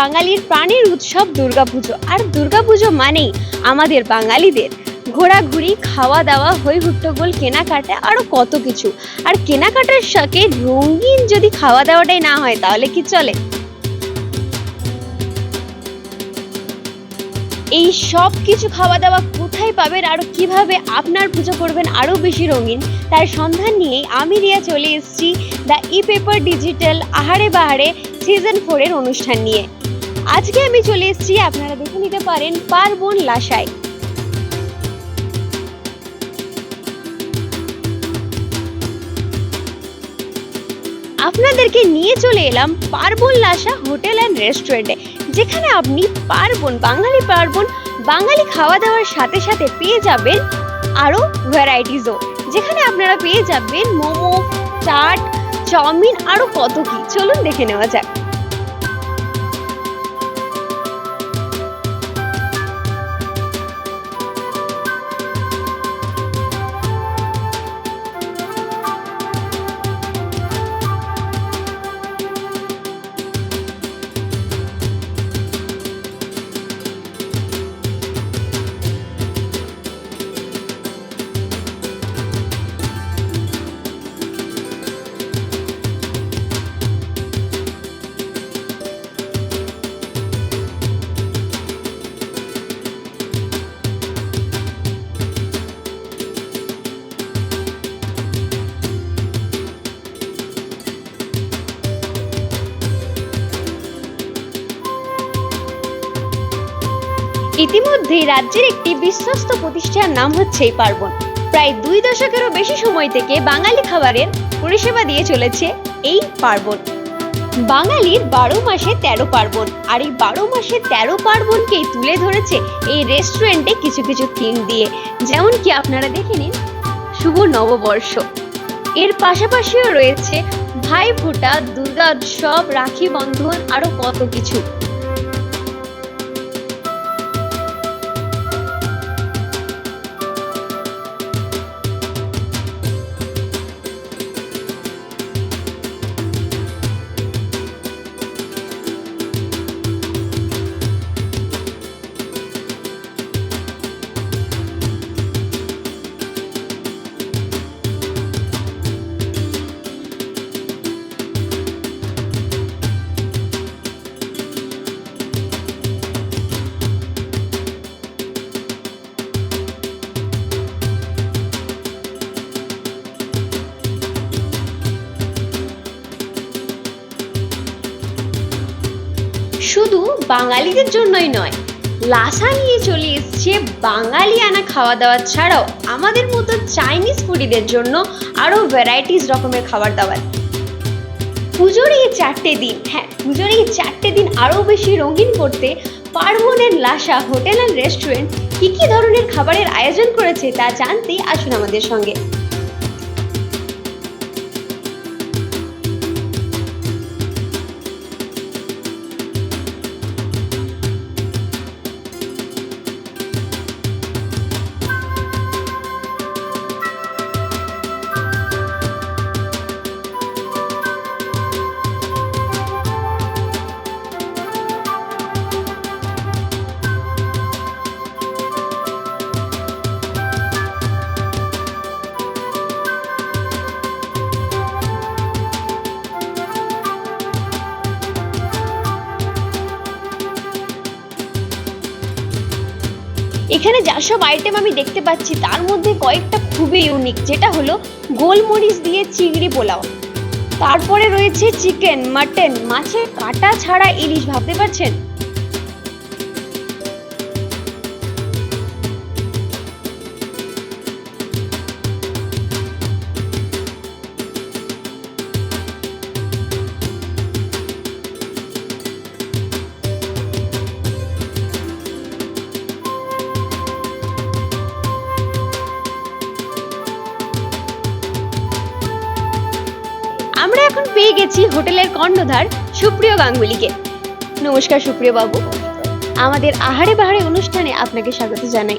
বাঙালির প্রাণের উৎসব দুর্গাপুজো। আর দুর্গাপুজো মানেই আমাদের বাঙালিদের ঘোরাঘুরি খাওয়া দাওয়া হই হুট্টগোল কেনাকাটা আরও কত কিছু। আর কেনাকাটার সাথে রঙিন যদি খাওয়া দাওয়াটাই না হয়, তাহলে কি চলে? এই সব কিছু খাওয়া দাওয়া কোথায় পাবেন? আর কীভাবে আপনার পুজো করবেন? আরও বেশি রঙিন। তার সন্ধান নিয়েই আমি রিয়া চলে এসেছি দ্য ই পেপার ডিজিটাল আহারে বাহারে সিজন ফোরের অনুষ্ঠান নিয়ে। আজকে আমি চলে এসেছি, আপনারা দেখে নিতে পারেন পার্বণ লাসায় আপনাদেরকে নিয়ে চলে এলাম পার্বণ লাসা হোটেল অ্যান্ড রেস্টুরেন্টে, যেখানে আপনি পার্বণ, বাঙালি পার্বণ, বাঙালি খাওয়া দাওয়ার সাথে সাথে পেয়ে যাবেন আরও ভ্যারাইটিসও। যেখানে আপনারা পেয়ে যাবেন মোমো, চাট, চাউমিন, আরও কত কি। চলুন দেখে নেওয়া যাক। ইতিমধ্যেই রাজ্যের একটি বিশ্বস্ত প্রতিষ্ঠান নাম হচ্ছে এই পার্বণ। প্রায় দুই দশকেরও বেশি সময় থেকে বাঙালি খাবারের পরিষেবা দিয়ে চলেছে এই পার্বণ। বাঙালির বারো মাসে তেরো পার্বণ, আর এই বারো মাসে তেরো পার্বণকেই তুলে ধরেছে এই রেস্টুরেন্টে কিছু কিছু থিম দিয়ে। যেমন কি আপনারা দেখে নিন, শুভ নববর্ষ। এর পাশাপাশিও রয়েছে ভাই ফোঁটা, দুর্গা উৎসব, রাখি বন্ধন, আরও কত কিছু। শুধু বাঙালিদের জন্যই নয় লাসা নিয়ে চলে এসছে বাঙালি আনা খাওয়া দাওয়া ছাড়াও আমাদের মতো চাইনিজ ফুডিদের জন্য আরও ভ্যারাইটিস রকমের খাবার দাবার পুজোর এই চারটে দিন হ্যাঁ পুজোর এই চারটে দিন আরও বেশি রঙিন করতে পার্বণের লাসা হোটেল অ্যান্ড রেস্টুরেন্ট কী কী ধরনের খাবারের আয়োজন করেছে তা জানতে আসুন আমাদের সঙ্গে। সব আইটেম আমি দেখতে পাচ্ছি, তার মধ্যে কয়েকটা খুবই ইউনিক যেটা হলো গোলমরিচ দিয়ে চিংড়ি পোলাও। তারপরে রয়েছে চিকেন মাটন মাছের কাটা ছাড়া ইলিশ, ভাবতে পারছেন? আমরা এখন পেয়ে গেছি হোটেলের কর্ণধার সুপ্রিয় গাঙ্গুলিকে। নমস্কার সুপ্রিয় বাবু। আমাদের আহারে বাহারে অনুষ্ঠানে আপনাকে স্বাগত জানাই।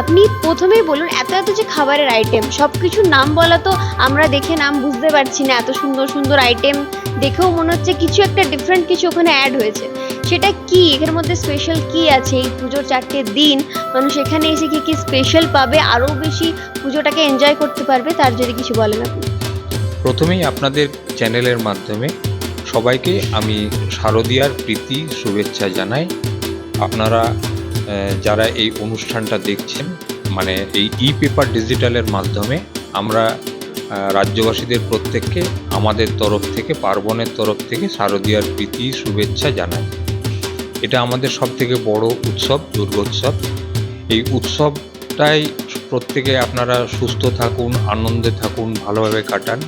আপনি প্রথমেই বলুন, এত এত যে খাবারের আইটেম সব কিছুর নাম বলা তো আমরা দেখে নাম বুঝতে পারছি না, এত সুন্দর সুন্দর আইটেম দেখেও মনে হচ্ছে কিছু একটা ডিফারেন্ট কিছু ওখানে অ্যাড হয়েছে। সেটা কি? এখানের মধ্যে স্পেশাল কি আছে? এই পুজোর চারটে দিন, মানুষ এখানে এসে কি কি স্পেশাল পাবে? আরও বেশি পুজোটাকে এনজয় করতে পারবে? তার যদি কিছু বলেন আপনি। প্রথমেই আপনাদের চ্যানেলের মাধ্যমে সবাইকে আমি শারদীয়ার প্রীতি শুভেচ্ছা জানাই। আপনারা যারা এই অনুষ্ঠানটা দেখছেন মানে এই ই পেপার ডিজিটালের মাধ্যমে আমরা রাজ্যবাসীদের প্রত্যেককে, আমাদের তরফ থেকে, পার্বণের তরফ থেকে শারদীয়ার প্রীতি শুভেচ্ছা জানাই। এটা আমাদের সব থেকে বড় উৎসব, দুর্গোৎসব। এই উৎসবটাই প্রত্যেকে আপনারা সুস্থ থাকুন, আনন্দে থাকুন, ভালোভাবে কাটান।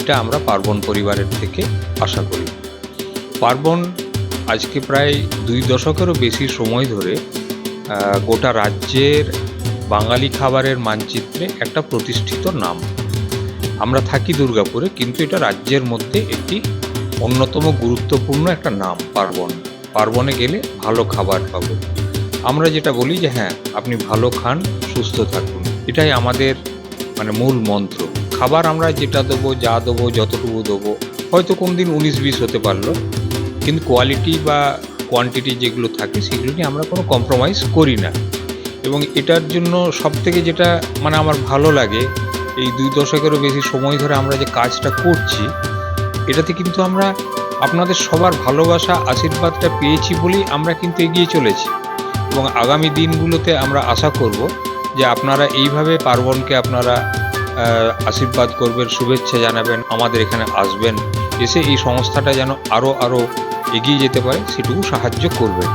এটা আমরা পার্বণ পরিবারের থেকে আশা করি। পার্বণ আজকে প্রায় দুই দশকেরও বেশি সময় ধরে গোটা রাজ্যের বাঙালি খাবারের মানচিত্রে একটা প্রতিষ্ঠিত নাম। আমরা থাকি দুর্গাপুরে, কিন্তু এটা রাজ্যের মধ্যে একটি অন্যতম গুরুত্বপূর্ণ একটা নাম, পার্বণ। পার্বণে গেলে ভালো খাবার পাবো। আমরা যেটা বলি যে হ্যাঁ আপনি ভালো খান, সুস্থ থাকুন। এটাই আমাদের মানে মূল মন্ত্র। খাবার আমরা যেটা দেবো, যা দেবো, যতটুকু দেবো, হয়তো কোন দিন উনিশ বিশ হতে পারল, কিন্তু কোয়ালিটি বা কোয়ান্টিটি যেগুলো থাকে, সেগুলো নিয়ে আমরা কোনো কম্প্রোমাইজ করি না। এবং এটার জন্য সব থেকে যেটা মানে আমার ভালো লাগে, এই দুই দশকেরও বেশি সময় ধরে আমরা যে কাজটা করছি, এটাতে কিন্তু আমরা আপনাদের সবার ভালোবাসা, আশীর্বাদটা পেয়েছি বলেই আমরা কিন্তু এগিয়ে চলেছি। এবং আগামী দিনগুলোতে আমরা আশা করব যে আপনারা এইভাবে পার্বণকে আপনারা আশীর্বাদ করবেন, শুভেচ্ছা জানাবেন, আমাদের এখানে আসবেন, এসে এই সংস্থাটা যেন আরও আরও এগিয়ে যেতে পারে, সেটুকু সাহায্য করবেন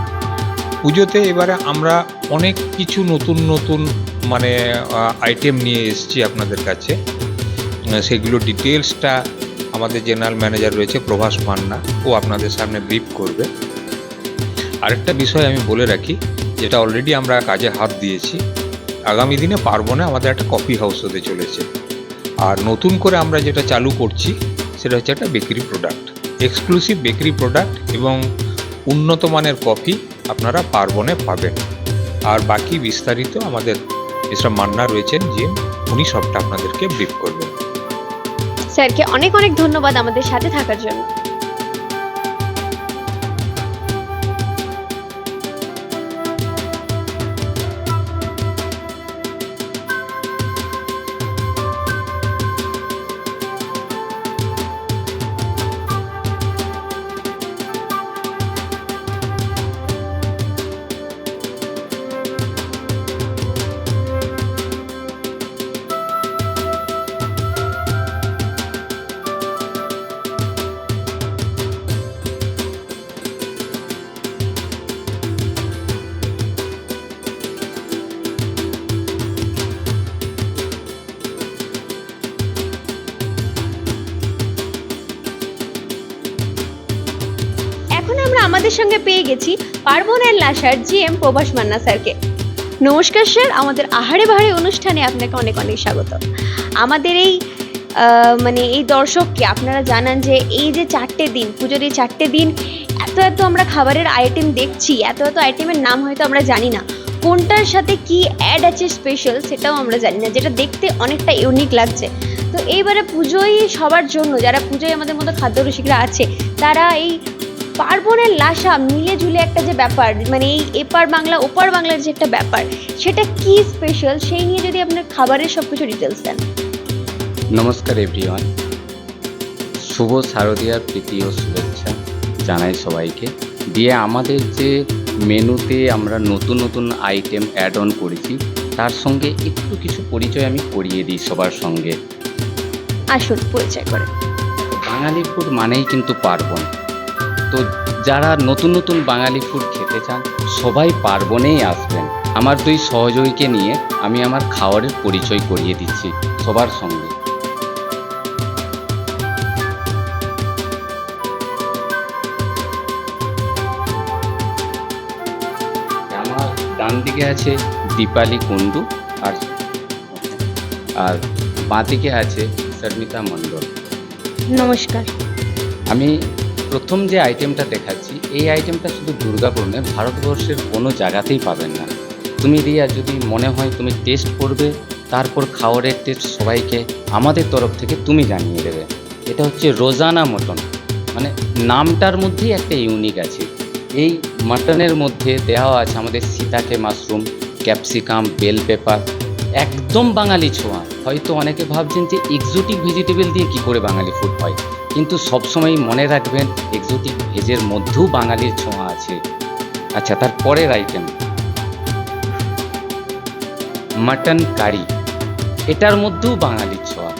পুজোতে এবারে আমরা অনেক কিছু নতুন নতুন মানে আইটেম নিয়ে এসেছি আপনাদের কাছে। সেগুলো ডিটেলসটা আমাদের জেনারেল ম্যানেজার রয়েছে প্রভাস মান্না। ও আপনাদের সামনে ব্রিফ করবে। আরেকটা বিষয় আমি বলে রাখি, যেটা অলরেডি আমরা কাজে হাত দিয়েছি। আগামী দিনে পার্বণে আমাদের একটা কফি হাউস হতে চলেছে। আর নতুন করে আমরা যেটা চালু করছি, সেটা হচ্ছে একটা bakery product exclusive bakery product এবং উন্নত মানের কফি আপনারা পার্বণে পাবেন। আর বাকি বিস্তারিত আমাদের মিস্টার মান্না রয়েছেন যে উনি সবটা আপনাদেরকে ব্রিফ করবেন। স্যারকে অনেক অনেক ধন্যবাদ আমাদের সাথে থাকার জন্য। আমাদের সঙ্গে পেয়ে গেছি পার্বণের লাসার জি এম প্রভাস মান্না স্যারকে। নমস্কার স্যার, আমাদের আহারে বাহারে অনুষ্ঠানে আপনাকে অনেক অনেক স্বাগত। আমাদের এই মানে এই দর্শককে আপনারা জানান যে এই যে চারটে দিন, পুজোর এই চারটে দিন, এত এত আমরা খাবারের আইটেম দেখছি, এত এত আইটেমের নাম হয়তো আমরা জানি না। কোনটার সাথে কি অ্যাড আছে স্পেশাল সেটাও আমরা জানি না, যেটা দেখতে অনেকটা ইউনিক লাগছে। তো এইবারে পুজোয় সবার জন্য, যারা পুজোয় আমাদের মতো খাদ্য রসিকরা আছে, তারা এই পার্বণের লাসা মিলে ঝুলে একটা যে ব্যাপার মানে এই এপার বাংলা ওপার বাংলার যে একটা ব্যাপার সেটা কি স্পেশাল সেই নিয়ে যদি আপনার খাবারের সব কিছু ডিটেলস দেন। নমস্কার এভরিওয়ান শুভ শারদীয়ার প্রীতি ও শুভেচ্ছা জানাই সবাইকে। দিয়ে আমাদের যে মেনুতে আমরা নতুন নতুন আইটেম অ্যাড অন করেছি তার সঙ্গে একটু কিছু পরিচয় আমি করিয়ে দিই সবার সঙ্গে। আসুন পরিচয় করে। বাঙালি ফুড মানেই কিন্তু পার্বণ। তো যারা নতুন নতুন বাঙালি ফুড খেতে চান সবাই পার্বণেই আসবেন। আমার দুই সহযোগীকে নিয়ে আমি আমার খাওয়ারের পরিচয় করিয়ে দিচ্ছি সবার সঙ্গে। আমার ডান দিকে আছে দীপালি কুণ্ডু আর আর বাঁ দিকে আছে শর্মিতা মণ্ডল। নমস্কার। আমি প্রথম যে আইটেমটা দেখাচ্ছি, এই আইটেমটা শুধু দুর্গাপুর ভারতবর্ষের কোনো জায়গাতেই পাবেন না। তুমি রিয়া, যদি মনে হয় তুমি টেস্ট করবে, তারপর খাওয়ারের টেস্ট সবাইকে আমাদের তরফ থেকে তুমি জানিয়ে দেবে। এটা হচ্ছে রোজানা মটন। মানে নামটার মধ্যেই একটা ইউনিক আছে। এই মাটনের মধ্যে দেওয়া আছে আমাদের সিতাকে মাশরুম, ক্যাপসিকাম বেল পেপার একদম বাঙালি ছোঁয়া। হয়তো অনেকে ভাবছেন যে এক্সোটিক ভেজিটেবল দিয়ে কি করে বাঙালি ফুড হয়? কিন্তু সবসময় মনে রাখবেন এক্সোটিক ভেজের মধ্যেও বাঙালির ছোঁয়া আছে। আচ্ছা তার পরের আইটেম মাটন কারি এটার মধ্যেও বাঙালির ছোঁয়া।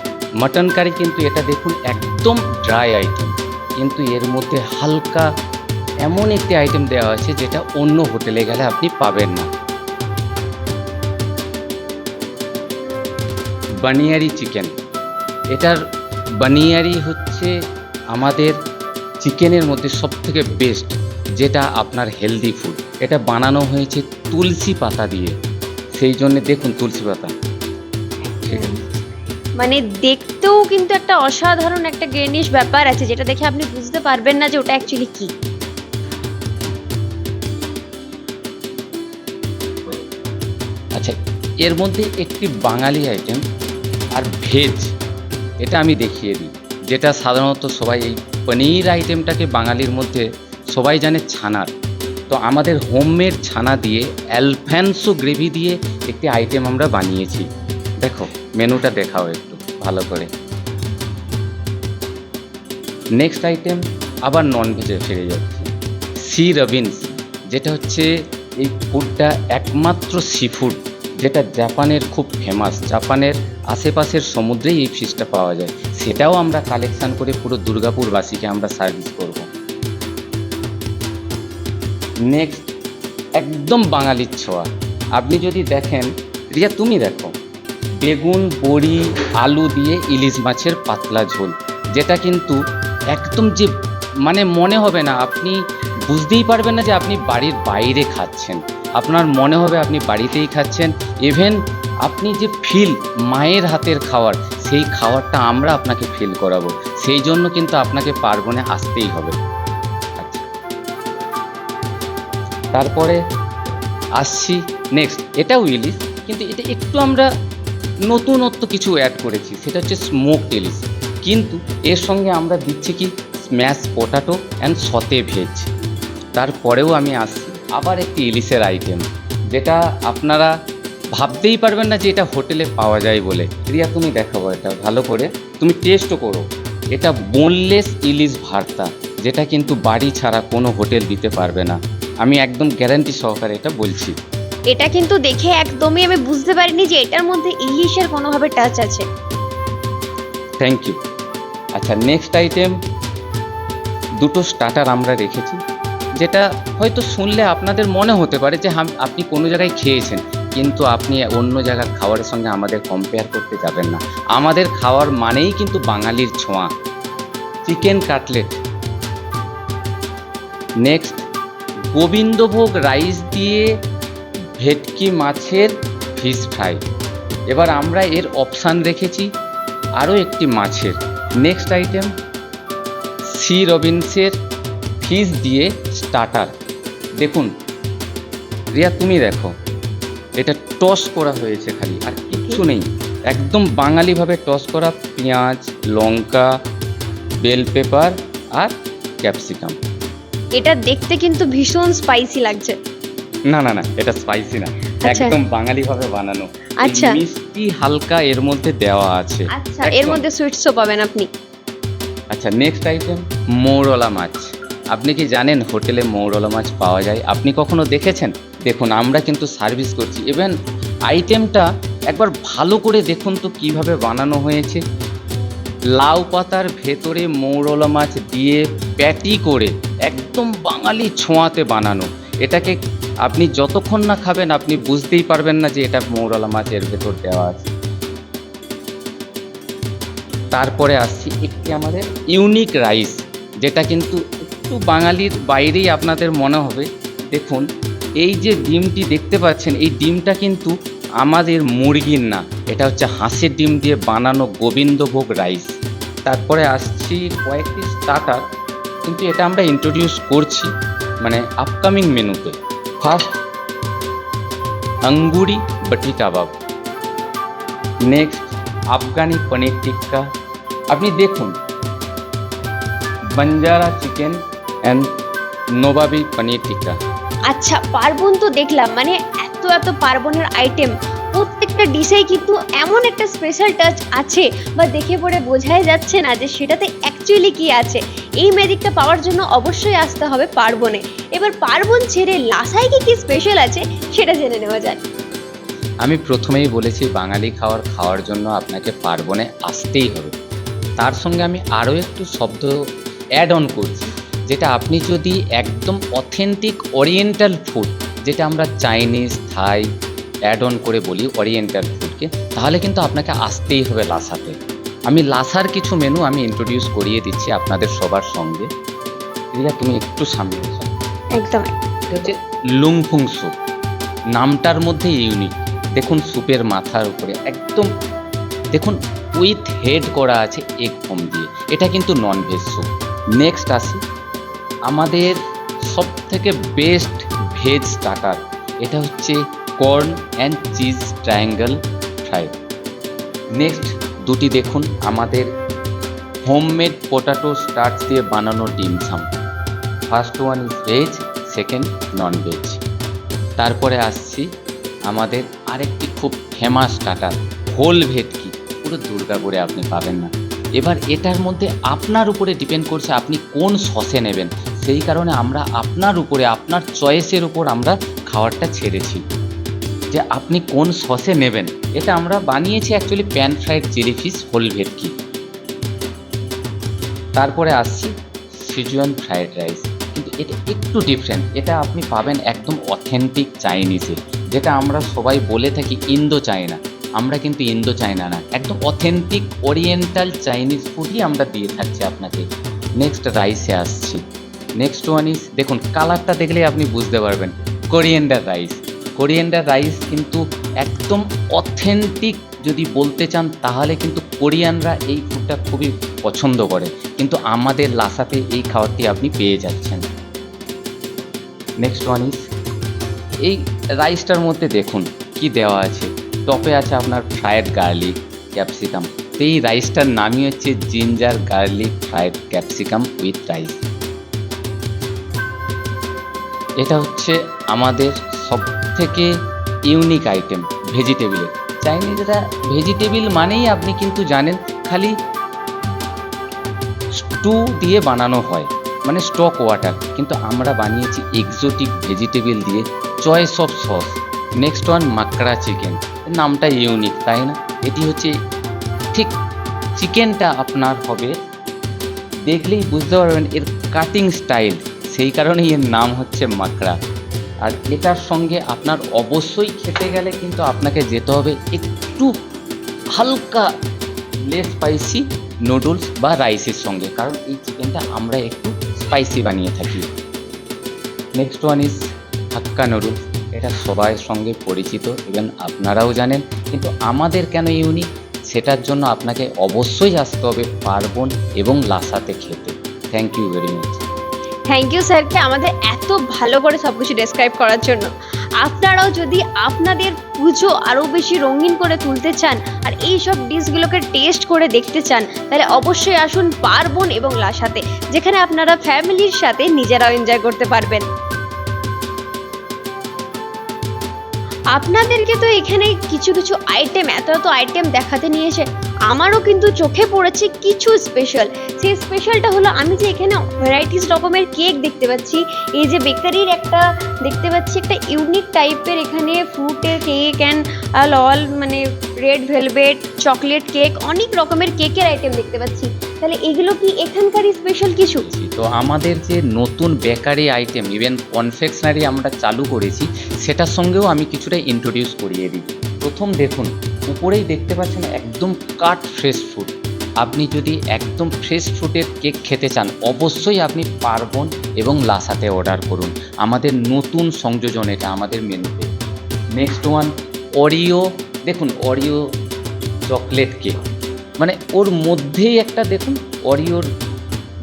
মাটন কারি কিন্তু এটা দেখুন একদম ড্রাই আইটেম কিন্তু এর মধ্যে হালকা এমন একটি আইটেম দেওয়া আছে যেটা অন্য হোটেলে গেলে আপনি পাবেন না। বানিয়ারি চিকেন এটার বানিয়ারি হচ্ছে আমাদের চিকেনের মধ্যে সবথেকে বেস্ট যেটা আপনার হেলদি ফুড এটা বানানো হয়েছে তুলসী পাতা দিয়ে। সেই জন্য দেখুন তুলসী পাতা। ঠিক আছে। মানে দেখতেও কিন্তু একটা অসাধারণ একটা গ্রেনিশ ব্যাপার আছে যেটা দেখে আপনি বুঝতে পারবেন না যে ওটা অ্যাকচুয়ালি কি। আচ্ছা এর মধ্যে একটি বাঙালি আইটেম আর ভেজ এটা আমি দেখিয়ে দিই। যেটা সাধারণত সবাই এই পনির আইটেমটাকে বাঙালির মধ্যে সবাই জানে ছানার। তো আমাদের হোমমেড ছানা দিয়ে অ্যালফ্যান্সো গ্রেভি দিয়ে একটি আইটেম আমরা বানিয়েছি। দেখো, মেনুটা দেখাও একটু ভালো করে। নেক্সট আইটেম আবার নন ভেজে ফিরে যাচ্ছে। সি রবিনস, যেটা হচ্ছে এই ফুডটা একমাত্র সি ফুড, যেটা জাপানের খুব ফেমাস জাপানের আশেপাশের সমুদ্রেই এই ফিশটা পাওয়া যায়। সেটাও আমরা কালেকশন করে পুরো দুর্গাপুরবাসীকে আমরা সার্ভিস করব। নেক্সট একদম বাঙালির ছোঁয়া। আপনি যদি দেখেন, রিয়া, তুমি দেখো, বেগুন, বড়ি, আলু দিয়ে ইলিশ মাছের পাতলা ঝোল, যেটা কিন্তু একদম যে মানে মনে হবে না, আপনি বুঝতেই পারবেন না যে আপনি বাড়ির বাইরে খাচ্ছেন। আপনার মনে হবে আপনি বাড়িতেই খাচ্ছেন। ইভেন আপনি যে ফিল মায়ের হাতের খাওয়ার, সেই খাওয়ারটা আমরা আপনাকে ফিল করাবো। সেই জন্য কিন্তু আপনাকে পার্বণে আসতেই হবে। আচ্ছা। তারপরে আসছি নেক্সট এটাও ইলিশ, কিন্তু এটা একটু আমরা নতুনত্ব কিছু অ্যাড করেছি, সেটা হচ্ছে স্মোক ইলিশ। কিন্তু এর সঙ্গে আমরা দিচ্ছি কি? Smash potato and saute veg তারপরেও আমি আসছি। আবার একটি ইলিশের আইটেম যেটা আপনারা ভাবতেই পারবেন না যে এটা হোটেলে পাওয়া যায় বলে। রিয়া তুমি দেখাবো এটা ভালো করে। তুমি টেস্টও করো। এটা বোনলেস ইলিশ ভর্তা যেটা কিন্তু বাড়ি ছাড়া কোনো হোটেল দিতে পারবে না। আমি একদম গ্যারান্টি সহকারে এটা বলছি। এটা কিন্তু দেখে একদমই আমি বুঝতে পারিনি যে এটার মধ্যে ইলিশের কোনোভাবে টাচ আছে। থ্যাংক ইউ আচ্ছা নেক্সট আইটেম দুটো স্টার্টার আমরা রেখেছি যেটা হয়তো শুনলে আপনাদের মনে হতে পারে যে আপনি কোনো জায়গায় খেয়েছেন। কিন্তু আপনি অন্য জায়গার খাবারের সঙ্গে আমাদের কম্পেয়ার করতে যাবেন না। আমাদের খাওয়ার মানেই কিন্তু বাঙালির ছোঁয়া। Chicken cutlet next Gobindobhog rice দিয়ে ভেটকি মাছের ফিশ ফ্রাই এবার আমরা এর অপশান রেখেছি আরও একটি মাছের। নেক্সট আইটেম সি রবিনসের ফিশ দিয়ে স্টার্টার দেখুন, রিয়া, তুমি দেখো। এটা টস করা হয়েছে খালি আর কিচ্ছু নেই। একদম বাঙালিভাবে টস করা পেঁয়াজ লঙ্কা বেল পেপার আর ক্যাপসিকাম এটা দেখতে কিন্তু ভীষণ স্পাইসি লাগছে। না না না এটা স্পাইসি না। আচ্ছা। একদম বাঙালিভাবে বানানো। আচ্ছা। মিষ্টি হালকা এর মধ্যে দেওয়া আছে। আচ্ছা এর মধ্যে সুইটসও পাবেন আপনি। আচ্ছা নেক্সট আইটেম মৌরলা মাছ। আপনি কি জানেন হোটেলে মৌরলা মাছ পাওয়া যায়? আপনি কখনো দেখেছেন? দেখুন, আমরা কিন্তু সার্ভিস করছি। ইভেন আইটেমটা একবার ভালো করে দেখুন তো কীভাবে বানানো হয়েছে। লাউ পাতার ভেতরে মৌরলা মাছ দিয়ে প্যাটি করে একদম বাঙালি ছোঁয়াতে বানানো। এটাকে আপনি যতক্ষণ না খাবেন, আপনি বুঝতেই পারবেন না যে এটা মৌরলা মাছ এর ভেতর দেওয়া আছে। তারপরে আসছি একটি আমাদের ইউনিক রাইস যেটা কিন্তু একটু বাঙালির বাইরেই আপনাদের মনে হবে। দেখুন এই যে ডিমটি দেখতে পাচ্ছেন, এই ডিমটা কিন্তু আমাদের মুরগির না। এটা হচ্ছে হাঁসের ডিম দিয়ে বানানো গোবিন্দভোগ রাইস। তারপরে আসছি কয়েকটি স্টার্টার কিন্তু এটা আমরা ইন্ট্রোডিউস করছি মানে আপকামিং মেনুতে। First angoori boti kebab. Next Afghani paneer tikka. আপনি দেখুন, বঞ্জারা চিকেন অ্যান্ড নবাবি পনির টিক্কা। আচ্ছা পার্বণ তো দেখলাম মানে এত এত পার্বণের আইটেম প্রত্যেকটা ডিশেই কিন্তু এমন একটা স্পেশাল টাচ আছে বা দেখে পড়ে বোঝাই যাচ্ছে না যে সেটাতে অ্যাকচুয়ালি কি আছে। এই ম্যাজিকটা পাওয়ার জন্য অবশ্যই আসতে হবে পার্বণে। এবার পার্বণ ছেড়ে লাসাই কি কি স্পেশাল আছে সেটা জেনে নেওয়া যায় আমি প্রথমেই বলেছি, বাঙালি খাওয়ার খাওয়ার জন্য আপনাকে পার্বণে আসতেই হবে। তার সঙ্গে আমি আরও একটু শব্দ অ্যাড অন করছি। যেটা আপনি যদি একদম অথেন্টিক ওরিয়েন্টাল ফুড যেটা আমরা চাইনিজ থাই অ্যাড অন করে বলি ওরিয়েন্টাল ফুডকে তাহলে কিন্তু আপনাকে আসতেই হবে লাসাতে। আমি লাসার কিছু মেনু আমি ইন্ট্রোডিউস করিয়ে দিচ্ছি আপনাদের সবার সঙ্গে। রিয়া তুমি একটু সামনে এসো। একদম। হচ্ছে লুংফুং স্যুপ। নামটার মধ্যে ইউনিক দেখুন স্যুপের মাথার উপরে একদম দেখুন উইথ হেড করা আছে এগ ফোম দিয়ে। এটা কিন্তু নন ভেজ স্যুপ নেক্সট আসি। আমাদের সব থেকে বেস্ট ভেজ স্টার্টার এটা হচ্ছে corn and cheese triangle fry next দুটি দেখুন, আমাদের হোমমেড পোটাটো স্টার্চ দিয়ে বানানো dim sum first one is veg second non veg তারপরে আসছি আমাদের আরেকটি খুব ফেমাস স্টার্টার হোল ভেটকি পুরো দুর্গাপুরে আপনি পাবেন না। এবার এটার মধ্যে আপনার উপরে ডিপেন্ড করছে আপনি কোন সসে নেবেন। সেই কারণে আমরা আপনার উপরে, আপনার চয়েসের উপর আমরা খাবারটা ছেড়েছি। যে আপনি কোন সসে নেবেন। এটা আমরা বানিয়েছি actually pan fried chilli fish whole ভেটকি। তারপরে আসছি সিজুয়ান ফ্রাইড রাইস কিন্তু এটা একটু ডিফারেন্ট এটা আপনি পাবেন একদম অথেন্টিক চাইনিজে যেটা আমরা সবাই বলে থাকি ইন্দো চায়না আমরা কিন্তু ইন্দো চায়না না, একদম অথেন্টিক ওরিয়েন্টাল চাইনিজ ফুডই আমরা দিয়ে থাকছি আপনাকে। নেক্সট রাইসে আসছি। নেক্সট ওয়ান ইজ দেখুন কালারটা দেখলে আপনি বুঝতে পারবেন কোরিয়েন্ডার রাইস কোরিয়েন্ডার রাইস কিন্তু একদম অথেন্টিক যদি বলতে চান, তাহলে কিন্তু কোরিয়ানরা এই ফুডটা খুবই পছন্দ করে। কিন্তু আমাদের লাসাতে এই খাবারটি আপনি পেয়ে যাচ্ছেন। নেক্সট ওয়ান ইজ এই রাইসটার মধ্যে দেখুন, কি দেওয়া আছে। টপে আছে আপনার ফ্রায়েড গার্লিক ক্যাপসিকাম তো এই রাইসটার নামই হচ্ছে ginger garlic fried capsicum with rice এটা হচ্ছে আমাদের সব থেকে ইউনিক আইটেম ভেজিটেবিলের চাইনিজরা ভেজিটেবিল মানেই আপনি কিন্তু জানেন, খালি স্টু দিয়ে বানানো হয় মানে স্টক ওয়াটার কিন্তু আমরা বানিয়েছি এক্সোটিক ভেজিটেবিল দিয়ে choice of sauce next one মাকড়া chicken নামটা ইউনিক তাই না? এটি হচ্ছে ঠিক চিকেনটা আপনার হবে। দেখলেই বুঝতে পারবেন এর কাটিং স্টাইল সেই কারণেই এর নাম হচ্ছে মাকড়া আর এটার সঙ্গে আপনার অবশ্যই খেতে গেলে কিন্তু আপনাকে যেতে হবে একটু হালকা লেস স্পাইসি নুডলস বা রাইসের সঙ্গে, কারণ এই চিকেনটা আমরা একটু স্পাইসি বানিয়ে থাকি। Next one is Hakka noodles এটা সবার সঙ্গে পরিচিত এবং আপনারাও জানেন, কিন্তু আমাদের কেন ইউনিক সেটার জন্য আপনাকে অবশ্যই আসতে হবে পার্বণ এবং লাসাতে খেতে। Thank you very much thank you স্যারকে আমাদের এত ভালো করে সব কিছু ডেসক্রাইব করার জন্য। আপনারাও যদি আপনাদের পুজো আরও বেশি রঙিন করে তুলতে চান আর এই সব ডিশগুলোকে টেস্ট করে দেখতে চান, তাহলে অবশ্যই আসুন পার্বণ এবং লাসাতে, যেখানে আপনারা ফ্যামিলির সাথে নিজেরাও এনজয় করতে পারবেন। আপনাদেরকে তো এখানে কিছু কিছু আইটেম এত এত আইটেম দেখাতে নিয়েছে আমারও কিন্তু চোখে পড়েছে কিছু স্পেশাল সেই স্পেশালটা হলো আমি যে এখানে ভ্যারাইটিস রকমের কেক দেখতে পাচ্ছি। এই যে বেকারির একটা দেখতে পাচ্ছি, একটা ইউনিক টাইপের এখানে ফ্রুটের কেক অ্যান্ড অল মানে রেড ভেলভেট চকলেট কেক অনেক রকমের কেকের আইটেম দেখতে পাচ্ছি। তাহলে এগুলো কি এখানকারই স্পেশাল কিছু। তো আমাদের যে নতুন বেকারি আইটেম ইভেন কনফেকশনারি আমরা চালু করেছি, সেটার সঙ্গেও আমি কিছুটা ইন্ট্রোডিউস করিয়ে দিই। প্রথম দেখুন, উপরেই দেখতে পাচ্ছেন একদম কাট ফ্রেশ ফুড আপনি যদি একদম ফ্রেশ ফ্রুটের কেক খেতে চান, অবশ্যই আপনি পার্বণ এবং লাসাতে অর্ডার করুন। আমাদের নতুন সংযোজন এটা আমাদের মেনুতে। নেক্সট ওয়ান অরিও দেখুন অরিও চকলেট কেক মানে ওর মধ্যেই একটা দেখুন অরিওর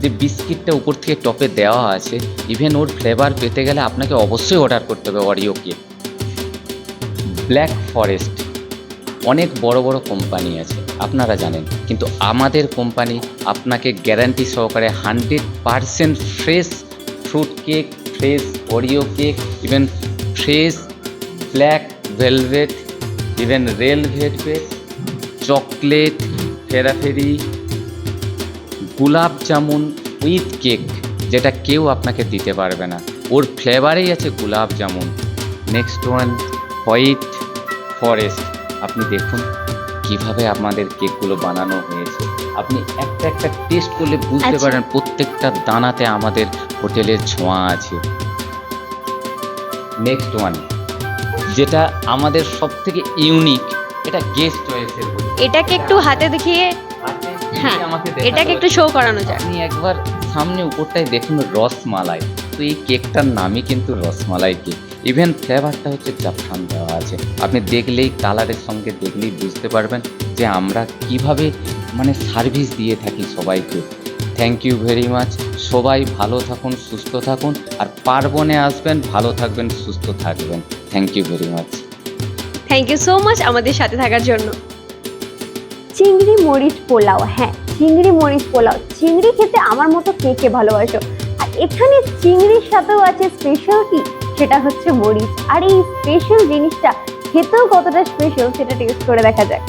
যে বিস্কিটটা উপর থেকে টপে দেওয়া আছে ইভেন ওর ফ্লেভার পেতে গেলে আপনাকে অবশ্যই অর্ডার করতে হবে অরিও কেক ব্ল্যাক ফরেস্ট অনেক বড় বড় কোম্পানি আছে, আপনারা জানেন। কিন্তু আমাদের কোম্পানি আপনাকে গ্যারান্টি সহকারে hundred percent fresh fruit cake fresh Oreo cake even fresh black velvet even red velvet chocolate ফেরাফেরি gulab jamun with cake যেটা কেউ আপনাকে দিতে পারবে না। ওর ফ্লেভারেই আছে gulab jamun. Next one white forest. আপনি দেখুন কীভাবে আমাদের কেকগুলো বানানো হয়েছে। আপনি একটা একটা টেস্ট করলে বুঝতে আচ্ছা। পারেন প্রত্যেকটা দানাতে আমাদের হোটেলের ছোঁয়া আছে। নেক্সট ওয়ান যেটা আমাদের সব থেকে ইউনিক এটা গেস্ট চয়েসের এটাকে একটু হাতে দেখিয়ে হ্যাঁ, এটাকে একটু শো করানো যাক। আপনি একবার সামনে উপরটায় দেখুন রসমালাই। তো এই কেকটার নামই কিন্তু রসমালাই কেক। ইভেন ফ্লেভারটা হচ্ছে জাফরান দেওয়া আছে। আপনি দেখলেই কালারের সঙ্গে দেখলেই বুঝতে পারবেন যে আমরা কীভাবে মানে সার্ভিস দিয়ে থাকি সবাইকে। থ্যাংক ইউ ভেরি মাচ সবাই ভালো থাকুন সুস্থ থাকুন। আর পার্বণে আসবেন ভালো থাকবেন সুস্থ থাকবেন। Thank you very much thank you so much আমাদের সাথে থাকার জন্য। চিংড়ি, মরিচ, পোলাও। হ্যাঁ চিংড়ি, মরিচ, পোলাও। চিংড়ি খেতে আমার মতো কে কে ভালোবাসো? আর এখানে চিংড়ির সাথেও আছে স্পেশাল কি? সেটা হচ্ছে মরিচ। আর এই স্পেশাল জিনিসটা খেতেও কতটা স্পেশাল সেটা টেস্ট করে দেখা যাক।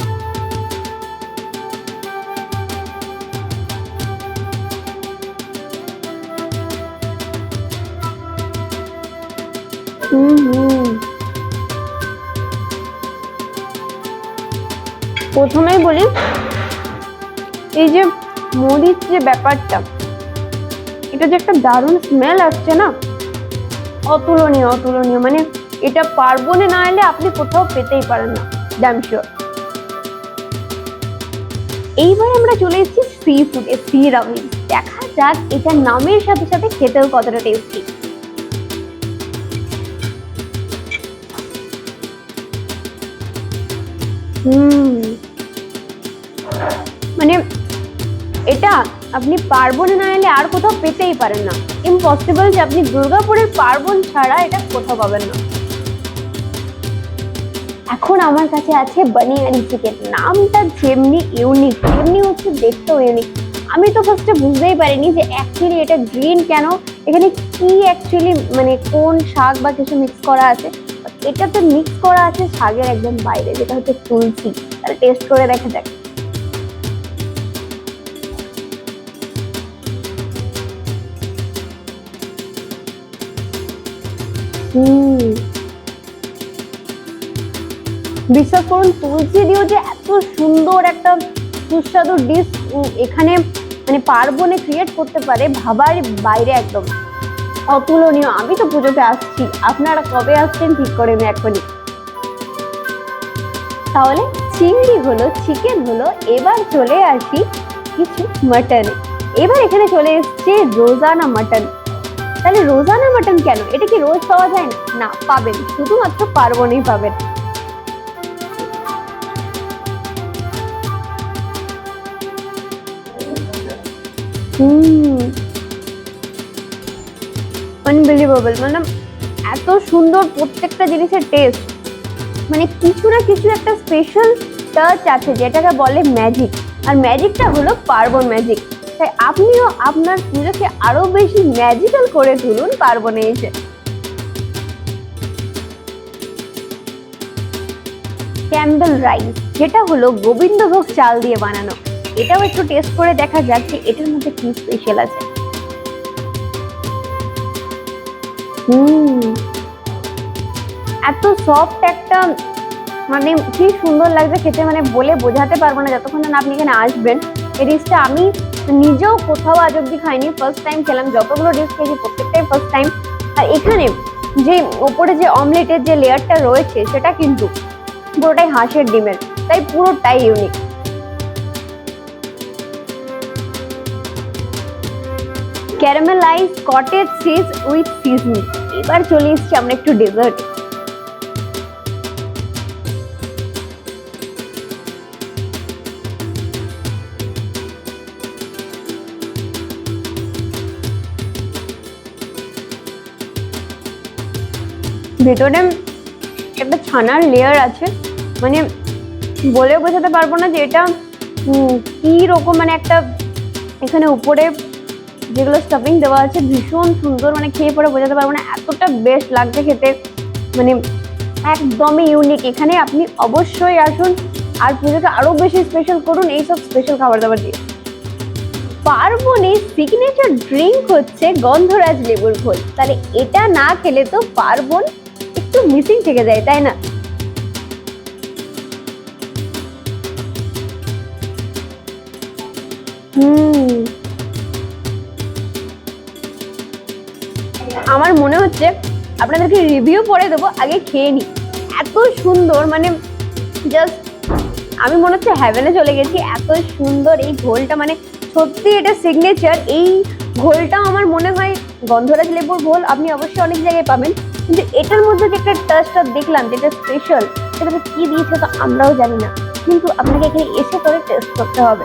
প্রথমেই বলি, এই যে মরিচ যে ব্যাপারটা, এটা যে একটা দারুণ স্মেল আসছে না? অতুলনীয় অতুলনীয় মানে এটা পার্বণে না এলে আপনি কোথাও পেতেই পারেন না ড্যাম শিওর এইবার আমরা চলে এসেছি সি ফুডে সি রামিন দেখা যাক এটা নামের সাথে সাথে খেতেও কতটা টেস্টি হুম। মানে এটা আপনি পার্বণে না এলে আর কোথাও পেতেই পারেন না। ইম্পসিবল যে আপনি দুর্গাপুরের পার্বণ ছাড়া এটা কোথাও পাবেন না। এখন আমার কাছে আছে বানিয়ারি চিকেন নামটা যেমনি ইউনিক তেমনি হচ্ছে দেখতেও ইউনিক আমি তো ফার্স্টে বুঝতেই পারিনি যে অ্যাকচুয়ালি এটা গ্রিন কেন? এখানে কি অ্যাকচুয়ালি মানে কোন শাক বা কিছু মিক্স করা আছে? এটাতে মিক্স করা আছে শাকের একদম বাইরে, যেটা হচ্ছে তুলসি। তাহলে টেস্ট করে দেখা যাক। হুম। বিশ্বাস করুন, তুলসী দিয়েও যে এত সুন্দর একটা সুস্বাদু ডিশ এখানে মানে পার্বণে ক্রিয়েট করতে পারে, ভাবার বাইরে একদম। অতুলনীয়, আমি তো পুজোতে আসছি। আপনারা কবে আসছেন ঠিক করে নি এখনই তাহলে চিংড়ি হলো চিকেন হলো, এবার চলে আসি কিছু মাটন এবার এখানে চলে এসছে রোজানা মাটন তাহলে রোজানা মাটন কেন? এটা কি রোজ পাওয়া যায়? না না পাবেন। শুধুমাত্র পার্বণেই পাবেন। আনবিলিভেবল মানে এত সুন্দর প্রত্যেকটা জিনিসের টেস্ট মানে কিছু না কিছু একটা স্পেশাল টাচ আছে, যেটাকে বলে ম্যাজিক আর ম্যাজিকটা হলো পার্বণ ম্যাজিক তাই আপনিও আপনার পুজোকে আরও বেশি ম্যাজিক্যাল করে তুলুন পার্বণে এসে। ক্যান্ডেল রাইস যেটা হলো গোবিন্দভোগ চাল দিয়ে বানানো। এটাও একটু টেস্ট করে দেখা যাক যে এটার মধ্যে কি স্পেশাল আছে। এত সফট একটা মানে কি সুন্দর লাগছে খেতে মানে বলে বোঝাতে পারব না, যতক্ষণ না আপনি এখানে আসবেন। এই ডিশটা আমি নিজেও কোথাও আজ অব্দি খাইনি ফার্স্ট টাইম খেলাম, যতগুলো ডিশ খেয়েছি, প্রত্যেকটাই ফার্স্ট টাইম আর এখানে যে ওপরে যে অমলেটের যে লেয়ারটা রয়েছে, সেটা কিন্তু পুরোটাই হাঁসের ডিমের, তাই পুরোটাই unique caramelise cottage cheese with seasoning এবার চলে এসেছি আমরা একটু ডেজার্ট ভেতরে একটা ছানার লেয়ার আছে। মানে বলে বোঝাতে পারব না যে এটা কি রকম মানে একটা এখানে উপরে যেগুলো স্টাফিং দেওয়া আছে, ভীষণ সুন্দর মানে খেয়ে পরে বোঝাতে পারব না। এতটা বেস্ট লাগছে খেতে। মানে একদমই ইউনিক এখানে আপনি অবশ্যই আসুন আর পুজোকে আরও বেশি স্পেশাল করুন এইসব স্পেশাল খাবার দাবার দিয়ে। পার্বণের সিগনেচার ড্রিঙ্ক হচ্ছে গন্ধরাজ লেবুর ঘোল তাহলে এটা না খেলে তো পার্বণ একটু মিসিং থেকে যায়, তাই না? আমার মনে হচ্ছে আপনাদেরকে রিভিউ পরে দেবো, আগে খেয়ে নি এত সুন্দর মানে জাস্ট আমি মনে হচ্ছে হ্যাভেনে চলে গেছি, এত সুন্দর এই ঘোলটা মানে সত্যি এটা সিগনেচার এই ঘোলটা আমার মনে হয় গন্ধরাজ লেবুর ঘোল, আপনি অবশ্যই অনেক জায়গায় পাবেন। কিন্তু এটার মধ্যে যে একটা টাচটা দেখলাম, যেটা স্পেশাল সেটাতে কি দিয়েছে তো আমরাও জানি না। কিন্তু আপনাকে এখানে এসে করে টেস্ট করতে হবে।